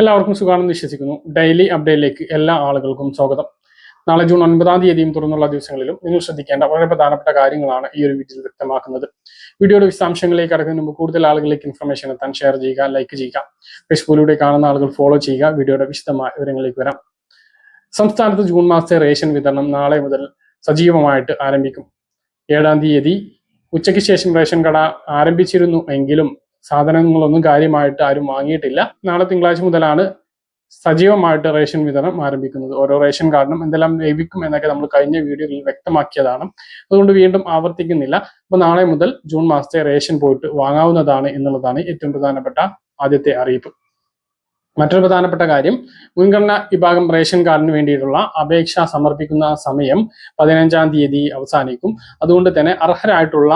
എല്ലാവർക്കും സുഖമാണെന്ന് വിശ്വസിക്കുന്നു. ഡെയിലി അപ്ഡേറ്റിലേക്ക് എല്ലാ ആളുകൾക്കും സ്വാഗതം. നാളെ ജൂൺ ഒൻപതാം തീയതിയും തുറന്നുള്ള ദിവസങ്ങളിലും നിങ്ങൾ ശ്രദ്ധിക്കേണ്ട വളരെ പ്രധാനപ്പെട്ട കാര്യങ്ങളാണ് ഈ ഒരു വീഡിയോയിൽ വ്യക്തമാക്കുന്നത്. വീഡിയോയുടെ വിശദാംശങ്ങളിലേക്ക് കടക്കുന്നതിന് മുമ്പ് കൂടുതൽ ആളുകളിലേക്ക് ഇൻഫർമേഷൻ എത്താൻ ഷെയർ ചെയ്യുക ലൈക്ക് ചെയ്യുക. ഫേസ്ബുക്കിലൂടെ കാണുന്ന ആളുകൾ ഫോളോ ചെയ്യുക. വീഡിയോയുടെ വിശദമായ വിവരങ്ങളിലേക്ക് വരാം. സംസ്ഥാനത്ത് ജൂൺ മാസത്തെ റേഷൻ വിതരണം നാളെ മുതൽ സജീവമായിട്ട് ആരംഭിക്കും. ഏഴാം തീയതി ഉച്ചയ്ക്ക് ശേഷം റേഷൻ കട ആരംഭിച്ചിരുന്നു എങ്കിലും സാധനങ്ങളൊന്നും കാര്യമായിട്ട് ആരും വാങ്ങിയിട്ടില്ല. നാളെ തിങ്കളാഴ്ച മുതലാണ് സജീവമായിട്ട് റേഷൻ വിതരണം ആരംഭിക്കുന്നത്. ഓരോ റേഷൻ കാർഡിനും എന്തെല്ലാം ലഭിക്കും എന്നൊക്കെ നമ്മൾ കഴിഞ്ഞ വീഡിയോയിൽ വ്യക്തമാക്കിയതാണ്. അതുകൊണ്ട് വീണ്ടും ആവർത്തിക്കുന്നില്ല. അപ്പൊ നാളെ മുതൽ ജൂൺ മാസത്തെ റേഷൻ പോയിട്ട് വാങ്ങാവുന്നതാണ് എന്നുള്ളതാണ് ഏറ്റവും പ്രധാനപ്പെട്ട ആദ്യത്തെ അറിയിപ്പ്. മറ്റൊരു പ്രധാനപ്പെട്ട കാര്യം മുൻഗണന വിഭാഗം റേഷൻ കാർഡിന് വേണ്ടിയിട്ടുള്ള അപേക്ഷ സമർപ്പിക്കുന്ന സമയം പതിനഞ്ചാം തീയതി അവസാനിക്കും. അതുകൊണ്ട് തന്നെ അർഹരായിട്ടുള്ള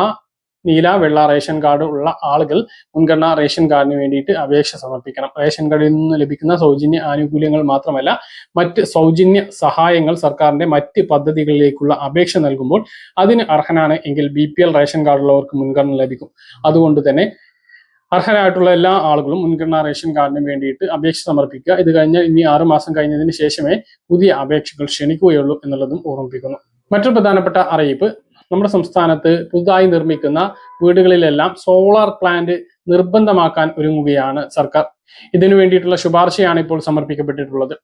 നീല വെള്ള റേഷൻ കാർഡ് ഉള്ള ആളുകൾ മുൻഗണനാ റേഷൻ കാർഡിന് വേണ്ടിയിട്ട് അപേക്ഷ സമർപ്പിക്കണം. റേഷൻ കാർഡിൽ നിന്ന് ലഭിക്കുന്ന സൗജന്യ ആനുകൂല്യങ്ങൾ മാത്രമല്ല മറ്റ് സൗജന്യ സഹായങ്ങൾ സർക്കാരിന്റെ മറ്റ് പദ്ധതികളിലേക്കുള്ള അപേക്ഷ നൽകുമ്പോൾ അതിന് അർഹനാണ് എങ്കിൽ ബി പി എൽ റേഷൻ കാർഡുള്ളവർക്ക് മുൻഗണന ലഭിക്കും. അതുകൊണ്ട് തന്നെ അർഹരായിട്ടുള്ള എല്ലാ ആളുകളും മുൻഗണനാ റേഷൻ കാർഡിന് വേണ്ടിയിട്ട് അപേക്ഷ സമർപ്പിക്കുക. ഇത് കഴിഞ്ഞ് ഇനി ആറുമാസം കഴിഞ്ഞതിന് ശേഷമേ പുതിയ അപേക്ഷകൾ ക്ഷണിക്കുകയുള്ളൂ എന്നുള്ളതും ഓർമ്മിപ്പിക്കുന്നു. മറ്റൊരു പ്രധാനപ്പെട്ട അറിയിപ്പ് നമ്മുടെ സംസ്ഥാനത്ത് പുതുതായി നിർമ്മിക്കുന്ന വീടുകളിലെല്ലാം സോളാർ പ്ലാന്റ് നിർബന്ധമാക്കാൻ ഒരുങ്ങുകയാണ് സർക്കാർ. ഇതിനു വേണ്ടിയിട്ടുള്ള ശുപാർശയാണ് ഇപ്പോൾ സമർപ്പിക്കപ്പെട്ടിട്ടുള്ളത്.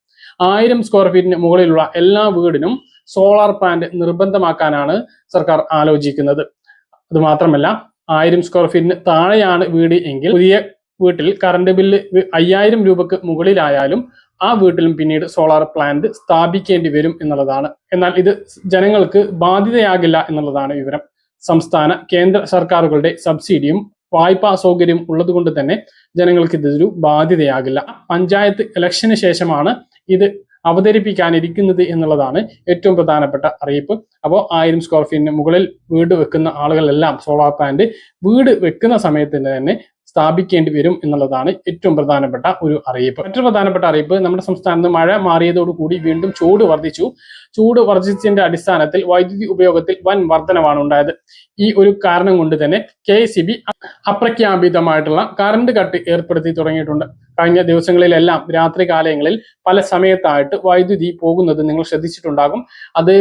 ആയിരം സ്ക്വയർ ഫീറ്റിന് മുകളിലുള്ള എല്ലാ വീടിനും സോളാർ പ്ലാന്റ് നിർബന്ധമാക്കാനാണ് സർക്കാർ ആലോചിക്കുന്നത്. അതുമാത്രമല്ല ആയിരം സ്ക്വയർ ഫീറ്റിന് താഴെയാണ് വീട് എങ്കിൽ പുതിയ വീട്ടിൽ കറണ്ട് ബില്ല് അയ്യായിരം രൂപക്ക് മുകളിലായാലും ആ വീട്ടിലും പിന്നീട് സോളാർ പ്ലാന്റ് സ്ഥാപിക്കേണ്ടി വരും എന്നുള്ളതാണ്. എന്നാൽ ഇത് ജനങ്ങൾക്ക് ബാധ്യതയാകില്ല എന്നുള്ളതാണ് വിവരം. സംസ്ഥാന കേന്ദ്ര സർക്കാരുകളുടെ സബ്സിഡിയും വായ്പാ സൗകര്യം ഉള്ളതുകൊണ്ട് തന്നെ ജനങ്ങൾക്ക് ഇതൊരു ബാധ്യതയാകില്ല. പഞ്ചായത്ത് ഇലക്ഷന് ശേഷമാണ് ഇത് അവതരിപ്പിക്കാനിരിക്കുന്നത് എന്നുള്ളതാണ് ഏറ്റവും പ്രധാനപ്പെട്ട അറിയിപ്പ്. അപ്പോൾ ആയിരം സ്ക്വയർ ഫീറ്റിന് മുകളിൽ വീട് വെക്കുന്ന ആളുകളെല്ലാം സോളാർ പ്ലാന്റ് വീട് വെക്കുന്ന സമയത്ത് തന്നെ സ്ഥാപിക്കേണ്ടി വരും എന്നുള്ളതാണ് ഏറ്റവും പ്രധാനപ്പെട്ട ഒരു അറിയിപ്പ്. മറ്റൊരു പ്രധാനപ്പെട്ട അറിയിപ്പ് നമ്മുടെ സംസ്ഥാനത്ത് മഴ മാറിയതോടുകൂടി വീണ്ടും ചൂട് വർദ്ധിച്ചു. ചൂട് വർദ്ധിച്ചതിന്റെ അടിസ്ഥാനത്തിൽ വൈദ്യുതി ഉപയോഗത്തിൽ വൻ വർധനവാണ് ഉണ്ടായത്. ഈ ഒരു കാരണം കൊണ്ട് തന്നെ കെ സി ബി അപ്രഖ്യാപിതമായിട്ടുള്ള കറണ്ട് കട്ട് ഏർപ്പെടുത്തി തുടങ്ങിയിട്ടുണ്ട്. കഴിഞ്ഞ ദിവസങ്ങളിലെല്ലാം രാത്രി കാലങ്ങളിൽ പല സമയത്തായിട്ട് വൈദ്യുതി പോകുന്നത് നിങ്ങൾ ശ്രദ്ധിച്ചിട്ടുണ്ടാകും. അത്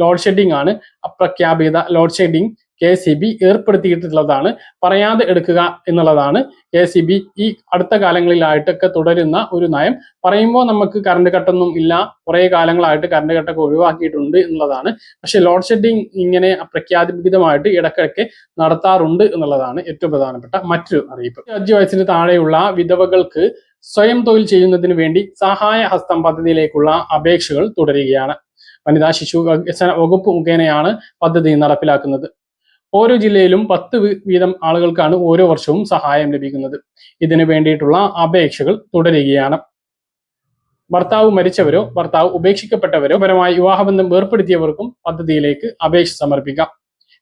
ലോഡ് ഷെഡിംഗ് ആണ്. അപ്രഖ്യാപിത load shedding K C B ഏർപ്പെടുത്തിയിട്ടുള്ളതാണ്. പറയാതെ എടുക്കുക എന്നുള്ളതാണ് കെ സി ബി. ഈ അടുത്ത കാലങ്ങളിലായിട്ടൊക്കെ തുടരുന്ന ഒരു നയം. പറയുമ്പോൾ നമുക്ക് കറണ്ട് കട്ടൊന്നും ഇല്ല. കുറേ കാലങ്ങളായിട്ട് കറണ്ട് കട്ടൊക്കെ ഒഴിവാക്കിയിട്ടുണ്ട് എന്നുള്ളതാണ്. പക്ഷെ ലോഡ് ഷെഡിങ് ഇങ്ങനെ അപ്രഖ്യാപിതമായിട്ട് ഇടയ്ക്കിടയ്ക്ക് നടത്താറുണ്ട് എന്നുള്ളതാണ് ഏറ്റവും പ്രധാനപ്പെട്ട മറ്റൊരു അറിയിപ്പ്. അഞ്ച് വയസ്സിന് താഴെയുള്ള വിധവകൾക്ക് സ്വയം തൊഴിൽ ചെയ്യുന്നതിന് വേണ്ടി സഹായ ഹസ്തം പദ്ധതിയിലേക്കുള്ള അപേക്ഷകൾ തുടരുകയാണ്. വനിതാ ശിശു വികസന വകുപ്പ് മുഖേനയാണ് പദ്ധതി നടപ്പിലാക്കുന്നത്. ഓരോ ജില്ലയിലും പത്ത് വീതം ആളുകൾക്കാണ് ഓരോ വർഷവും സഹായം ലഭിക്കുന്നത്. ഇതിനു വേണ്ടിയിട്ടുള്ള അപേക്ഷകൾ തുടരുകയാണ്. ഭർത്താവ് മരിച്ചവരോ ഭർത്താവ് ഉപേക്ഷിക്കപ്പെട്ടവരോ പരമായി വിവാഹബന്ധം ഏർപ്പെടുത്തിയവർക്കും പദ്ധതിയിലേക്ക് അപേക്ഷ സമർപ്പിക്കാം.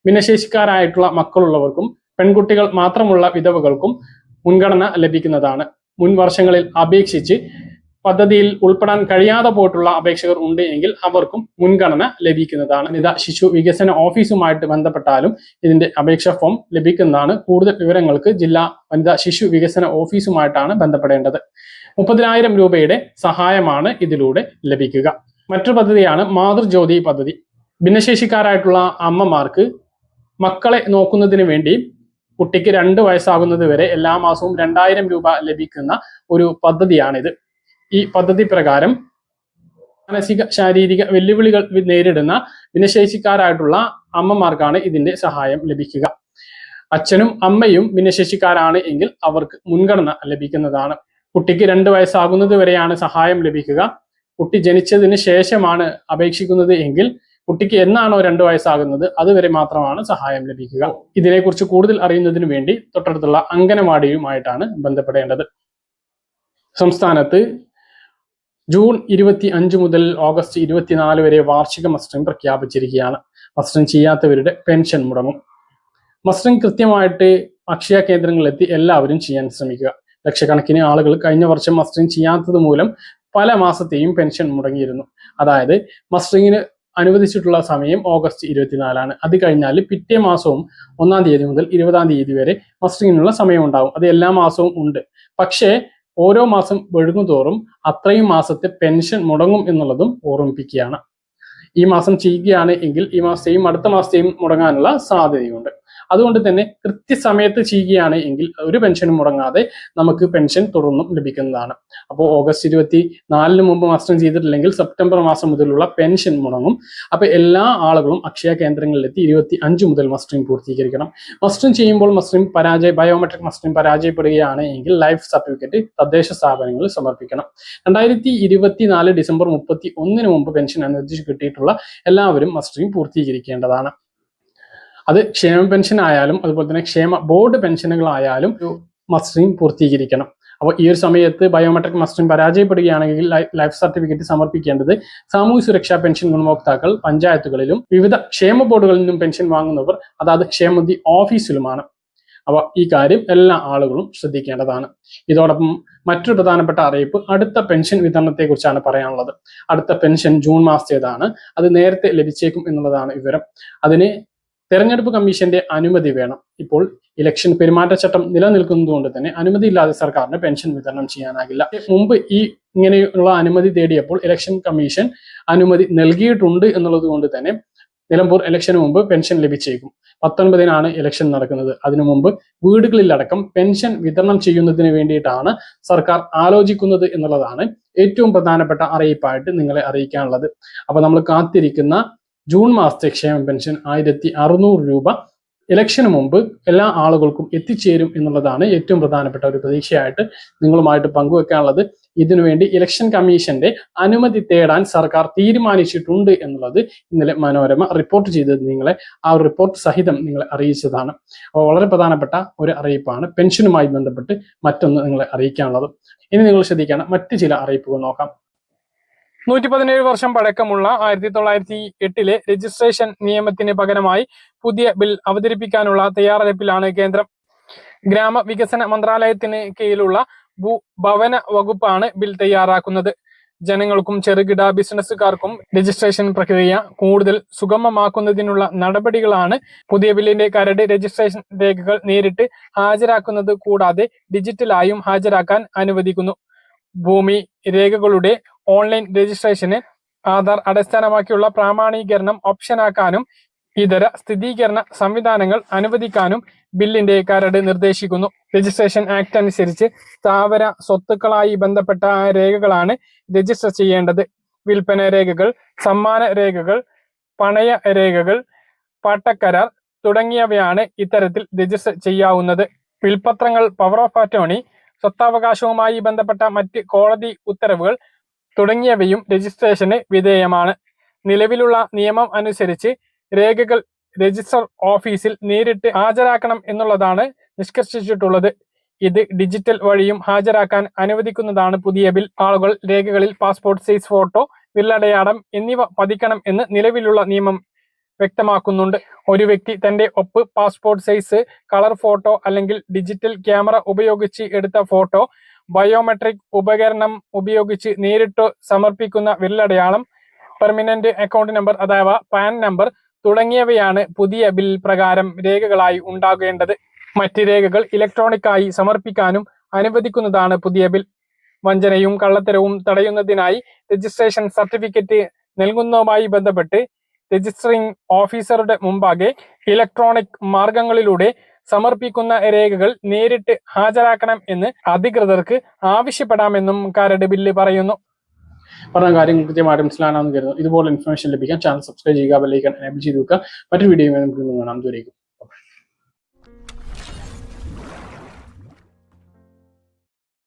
ഭിന്നശേഷിക്കാരായിട്ടുള്ള മക്കളുള്ളവർക്കും പെൺകുട്ടികൾ മാത്രമുള്ള വിധവകൾക്കും മുൻഗണന ലഭിക്കുന്നതാണ്. മുൻ വർഷങ്ങളിൽ അപേക്ഷിച്ച് പദ്ധതിയിൽ ഉൾപ്പെടാൻ കഴിയാതെ പോയിട്ടുള്ള അപേക്ഷകർ ഉണ്ട് എങ്കിൽ അവർക്കും മുൻഗണന ലഭിക്കുന്നതാണ്. വനിതാ ശിശു വികസന ഓഫീസുമായിട്ട് ബന്ധപ്പെട്ടാലും ഇതിന്റെ അപേക്ഷ ഫോം ലഭിക്കുന്നതാണ്. കൂടുതൽ വിവരങ്ങൾക്ക് ജില്ലാ വനിതാ ശിശു വികസന ഓഫീസുമായിട്ടാണ് ബന്ധപ്പെടേണ്ടത്. മുപ്പതിനായിരം രൂപയുടെ സഹായമാണ് ഇതിലൂടെ ലഭിക്കുക. മറ്റൊരു പദ്ധതിയാണ് മാതൃജ്യോതി പദ്ധതി. ഭിന്നശേഷിക്കാരായിട്ടുള്ള അമ്മമാർക്ക് മക്കളെ നോക്കുന്നതിന് വേണ്ടി കുട്ടിക്ക് രണ്ട് വയസ്സാകുന്നത് വരെ എല്ലാ മാസവും രണ്ടായിരം രൂപ ലഭിക്കുന്ന ഒരു പദ്ധതിയാണിത്. ഈ പദ്ധതി പ്രകാരം മാനസിക ശാരീരിക വെല്ലുവിളികൾ നേരിടുന്ന ഭിന്നശേഷിക്കാരായിട്ടുള്ള അമ്മമാർക്കാണ് ഇതിന്റെ സഹായം ലഭിക്കുക. അച്ഛനും അമ്മയും ഭിന്നശേഷിക്കാരാണ് എങ്കിൽ അവർക്ക് മുൻഗണന ലഭിക്കുന്നതാണ്. കുട്ടിക്ക് രണ്ട് വയസ്സാകുന്നത് വരെയാണ് സഹായം ലഭിക്കുക. കുട്ടി ജനിച്ചതിന് ശേഷമാണ് അപേക്ഷിക്കുന്നത് എങ്കിൽ കുട്ടിക്ക് എന്നാണോ രണ്ട് വയസ്സാകുന്നത് അതുവരെ മാത്രമാണ് സഹായം ലഭിക്കുക. ഇതിനെക്കുറിച്ച് കൂടുതൽ അറിയുന്നതിന് വേണ്ടി തൊട്ടടുത്തുള്ള അംഗനവാടിയുമായിട്ടാണ് ബന്ധപ്പെടേണ്ടത്. സംസ്ഥാനത്ത് ജൂൺ ഇരുപത്തി അഞ്ച് മുതൽ ഓഗസ്റ്റ് ഇരുപത്തിനാല് വരെ വാർഷിക മസ്റ്ററിംഗ് പ്രഖ്യാപിച്ചിരിക്കുകയാണ്. മസ്റ്ററിംഗ് ചെയ്യാത്തവരുടെ പെൻഷൻ മുടങ്ങും. മസ്റ്ററിംഗ് കൃത്യമായിട്ട് അക്ഷയ കേന്ദ്രങ്ങളിലെത്തി എല്ലാവരും ചെയ്യാൻ ശ്രമിക്കുക. ലക്ഷക്കണക്കിന് ആളുകൾ കഴിഞ്ഞ വർഷം മസ്റ്ററിംഗ് ചെയ്യാത്തത് മൂലം പല മാസത്തെയും പെൻഷൻ മുടങ്ങിയിരുന്നു. അതായത് മസ്റ്ററിങ്ങിന് അനുവദിച്ചിട്ടുള്ള സമയം ഓഗസ്റ്റ് ഇരുപത്തിനാലാണ്. അത് കഴിഞ്ഞാൽ പിറ്റേ മാസവും ഒന്നാം തീയതി മുതൽ ഇരുപതാം തീയതി വരെ മസ്റ്ററിങ്ങിനുള്ള സമയം ഉണ്ടാവും അത് എല്ലാ മാസവും ഉണ്ട്. പക്ഷേ ഓരോ മാസം വഴുകുന്തോറും അത്രയും മാസത്തെ പെൻഷൻ മുടങ്ങും എന്നുള്ളതും ഓർമ്മിപ്പിക്കുകയാണ്. ഈ മാസം ചെയ്യുകയാണ് എങ്കിൽ ഈ മാസത്തെയും അടുത്ത മാസത്തെയും മുടങ്ങാനുള്ള സാധ്യതയുണ്ട്. അതുകൊണ്ട് തന്നെ കൃത്യസമയത്ത് ചെയ്യുകയാണ് എങ്കിൽ ഒരു പെൻഷനും മുടങ്ങാതെ നമുക്ക് പെൻഷൻ തുടർന്നും ലഭിക്കുന്നതാണ്. അപ്പോൾ ഓഗസ്റ്റ് ഇരുപത്തി നാലിന് മുമ്പ് മാസം ചെയ്തിട്ടില്ലെങ്കിൽ സെപ്റ്റംബർ മാസം മുതലുള്ള പെൻഷൻ മുടങ്ങും. അപ്പോൾ എല്ലാ ആളുകളും അക്ഷയ കേന്ദ്രങ്ങളിലെത്തി ഇരുപത്തി അഞ്ച് മുതൽ മസ്റ്ററിംഗ് പൂർത്തീകരിക്കണം. മസ്റ്ററിംഗ് ചെയ്യുമ്പോൾ മസ്റ്ററിംഗ് പരാജയ ബയോമെട്രിക് മസ്റ്ററിംഗ് പരാജയപ്പെടുകയാണ് എങ്കിൽ ലൈഫ് സർട്ടിഫിക്കറ്റ് തദ്ദേശ സ്ഥാപനങ്ങളിൽ സമർപ്പിക്കണം. രണ്ടായിരത്തി ഇരുപത്തിനാല് ഡിസംബർ മുപ്പത്തി ഒന്നിന് മുമ്പ് പെൻഷൻ അനുവദിച്ച് കിട്ടിയിട്ടുള്ള എല്ലാവരും മസ്റ്ററിംഗ് പൂർത്തീകരിക്കേണ്ടതാണ്. അത് ക്ഷേമ പെൻഷൻ ആയാലും അതുപോലെ തന്നെ ക്ഷേമ ബോർഡ് പെൻഷനുകളായാലും മസ്റ്ററിങ് പൂർത്തീകരിക്കണം. അപ്പോൾ ഈ ഒരു സമയത്ത് ബയോമെട്രിക് മസ്റ്ററിങ് പരാജയപ്പെടുകയാണെങ്കിൽ ലൈഫ് സർട്ടിഫിക്കറ്റ് സമർപ്പിക്കേണ്ടത് സാമൂഹ്യ സുരക്ഷാ പെൻഷൻ ഗുണഭോക്താക്കൾ പഞ്ചായത്തുകളിലും വിവിധ ക്ഷേമ ബോർഡുകളിൽ നിന്നും പെൻഷൻ വാങ്ങുന്നവർ അതായത് ക്ഷേമനിധി ഓഫീസിലുമാണ്. അപ്പോൾ ഈ കാര്യം എല്ലാ ആളുകളും ശ്രദ്ധിക്കേണ്ടതാണ്. ഇതോടൊപ്പം മറ്റൊരു പ്രധാനപ്പെട്ട അറിയിപ്പ് അടുത്ത പെൻഷൻ വിതരണത്തെ കുറിച്ചാണ് പറയാനുള്ളത്. അടുത്ത പെൻഷൻ ജൂൺ മാസത്തേതാണ്. അത് നേരത്തെ ലഭിച്ചേക്കും എന്നുള്ളതാണ് വിവരം. അതിന് തെരഞ്ഞെടുപ്പ് കമ്മീഷന്റെ അനുമതി വേണം. ഇപ്പോൾ ഇലക്ഷൻ പെരുമാറ്റച്ചട്ടം നിലനിൽക്കുന്നതുകൊണ്ട് തന്നെ അനുമതി ഇല്ലാതെ സർക്കാരിന് പെൻഷൻ വിതരണം ചെയ്യാനാകില്ല. മുമ്പ് ഈ ഇങ്ങനെയുള്ള അനുമതി തേടിയപ്പോൾ ഇലക്ഷൻ കമ്മീഷൻ അനുമതി നൽകിയിട്ടുണ്ട് എന്നുള്ളത് കൊണ്ട് തന്നെ നിലമ്പൂർ ഇലക്ഷന് മുമ്പ് പെൻഷൻ ലഭിച്ചേക്കും. പത്തൊൻപതിനാണ് ഇലക്ഷൻ നടക്കുന്നത്. അതിനു മുമ്പ് വീടുകളിലടക്കം പെൻഷൻ വിതരണം ചെയ്യുന്നതിന് വേണ്ടിയിട്ടാണ് സർക്കാർ ആലോചിക്കുന്നത് എന്നുള്ളതാണ് ഏറ്റവും പ്രധാനപ്പെട്ട അറിയിപ്പായിട്ട് നിങ്ങളെ അറിയിക്കാനുള്ളത്. അപ്പൊ നമ്മൾ കാത്തിരിക്കുന്ന ജൂൺ മാസത്തെ ക്ഷേമ പെൻഷൻ ആയിരത്തി അറുന്നൂറ് രൂപ. ഇലക്ഷന് മുമ്പ് എല്ലാ ആളുകൾക്കും എത്തിച്ചേരും എന്നുള്ളതാണ് ഏറ്റവും പ്രധാനപ്പെട്ട ഒരു പ്രതീക്ഷയായിട്ട് നിങ്ങളുമായിട്ട് പങ്കുവെക്കാനുള്ളത്. ഇതിനുവേണ്ടി ഇലക്ഷൻ കമ്മീഷന്റെ അനുമതി തേടാൻ സർക്കാർ തീരുമാനിച്ചിട്ടുണ്ട് എന്നുള്ളത് ഇന്നലെ മനോരമ റിപ്പോർട്ട് ചെയ്തത് നിങ്ങളെ ആ റിപ്പോർട്ട് സഹിതം നിങ്ങളെ അറിയിച്ചതാണ്. അപ്പോൾ വളരെ പ്രധാനപ്പെട്ട ഒരു അറിയിപ്പാണ്. പെൻഷനുമായി ബന്ധപ്പെട്ട് മറ്റൊന്ന് നിങ്ങളെ അറിയിക്കാനുള്ളത്. ഇനി നിങ്ങൾ ശ്രദ്ധിക്കണം മറ്റ് ചില അറിയിപ്പുകൾ നോക്കാം. നൂറ്റി പതിനേഴ് വർഷം പഴക്കമുള്ള ആയിരത്തി തൊള്ളായിരത്തി എട്ടിലെ രജിസ്ട്രേഷൻ നിയമത്തിന് പകരമായി പുതിയ ബിൽ അവതരിപ്പിക്കാനുള്ള തയ്യാറെടുപ്പിലാണ് കേന്ദ്രം. ഗ്രാമവികസന മന്ത്രാലയത്തിന് കീഴിലുള്ള ഭൂ ഭവന വകുപ്പാണ് ബിൽ തയ്യാറാക്കുന്നത്. ജനങ്ങൾക്കും ചെറുകിട ബിസിനസ്സുകാർക്കും രജിസ്ട്രേഷൻ പ്രക്രിയ കൂടുതൽ സുഗമമാക്കുന്നതിനുള്ള നടപടികളാണ് പുതിയ ബില്ലിന്റെ കരട് രജിസ്ട്രേഷൻ രേഖകൾ നേരിട്ട് ഹാജരാക്കുന്നത് കൂടാതെ ഡിജിറ്റലായും ഹാജരാക്കാൻ അനുവദിക്കുന്നു. ഭൂമി രേഖകളുടെ ഓൺലൈൻ രജിസ്ട്രേഷന് ആധാർ അടിസ്ഥാനമാക്കിയുള്ള പ്രാമാണീകരണം ഓപ്ഷനാക്കാനും ഇതര സ്ഥിരീകരണ സംവിധാനങ്ങൾ അനുവദിക്കാനും ബില്ലിന്റെ കരട് നിർദ്ദേശിക്കുന്നു. രജിസ്ട്രേഷൻ ആക്ട് അനുസരിച്ച് സ്ഥാവര സ്വത്തുക്കളായി ബന്ധപ്പെട്ട രേഖകളാണ് രജിസ്റ്റർ ചെയ്യേണ്ടത്. വിൽപ്പന രേഖകൾ സമ്മാന രേഖകൾ പണയ രേഖകൾ പട്ടക്കരാർ തുടങ്ങിയവയാണ് ഇത്തരത്തിൽ രജിസ്റ്റർ ചെയ്യാവുന്നത്. വിൽപത്രങ്ങൾ പവർ ഓഫ് അറ്റോണി സ്വത്താവകാശവുമായി ബന്ധപ്പെട്ട മറ്റ് കോടതി ഉത്തരവുകൾ തുടങ്ങിയവയും രജിസ്ട്രേഷന് വിധേയമാണ്. നിലവിലുള്ള നിയമം അനുസരിച്ച് രേഖകൾ രജിസ്റ്റർ ഓഫീസിൽ നേരിട്ട് ഹാജരാക്കണം എന്നുള്ളതാണ് നിഷ്കർഷിച്ചിട്ടുള്ളത്. ഇത് ഡിജിറ്റൽ വഴിയും ഹാജരാക്കാൻ അനുവദിക്കുന്നതാണ് പുതിയ ബിൽ. ആളുകൾ രേഖകളിൽ പാസ്പോർട്ട് സൈസ് ഫോട്ടോ വില്ലടയാടം എന്നിവ പതിക്കണം എന്ന് നിലവിലുള്ള നിയമം വ്യക്തമാക്കുന്നുണ്ട്. ഒരു വ്യക്തി തന്റെ ഒപ്പ് പാസ്പോർട്ട് സൈസ് കളർ ഫോട്ടോ അല്ലെങ്കിൽ ഡിജിറ്റൽ ക്യാമറ ഉപയോഗിച്ച് എടുത്ത ഫോട്ടോ ബയോമെട്രിക് ഉപകരണം ഉപയോഗിച്ച് നേരിട്ട് സമർപ്പിക്കുന്ന വിരലടയാളം പെർമനന്റ് അക്കൗണ്ട് നമ്പർ അഥവാ പാൻ നമ്പർ തുടങ്ങിയവയാണ് പുതിയ ബിൽ പ്രകാരം രേഖകളായി ഉണ്ടാകേണ്ടത്. മറ്റ് രേഖകൾ ഇലക്ട്രോണിക്കായി സമർപ്പിക്കാനും അനുവദിക്കുന്നതാണ് പുതിയ ബിൽ. വഞ്ചനയും കള്ളത്തരവും തടയുന്നതിനായി രജിസ്ട്രേഷൻ സർട്ടിഫിക്കറ്റ് നൽകുന്നതുമായി ബന്ധപ്പെട്ട് രജിസ്റ്ററിംഗ് ഓഫീസറുടെ മുമ്പാകെ ഇലക്ട്രോണിക് മാർഗങ്ങളിലൂടെ സമർപ്പിക്കുന്ന രേഖകൾ നേരിട്ട് ഹാജരാക്കണം എന്ന് അധികൃതർക്ക് ആവശ്യപ്പെടാമെന്നും കരട് ബില്ല് പറയുന്നു. പറഞ്ഞ കാര്യങ്ങൾ കൃത്യമായിട്ട് മനസ്സിലാണെന്ന് കരുതുന്നു. ഇതുപോലെ ഇൻഫർമേഷൻ ലഭിക്കാൻ ചാനൽ സബ്സ്ക്രൈബ് ചെയ്യുക ബെല്ലൈക്കൺ എനേബിൾ ചെയ്ത് വെക്കുക. മറ്റൊരു വീഡിയോ നമുക്ക് കാണാം. ദൂരേക്കും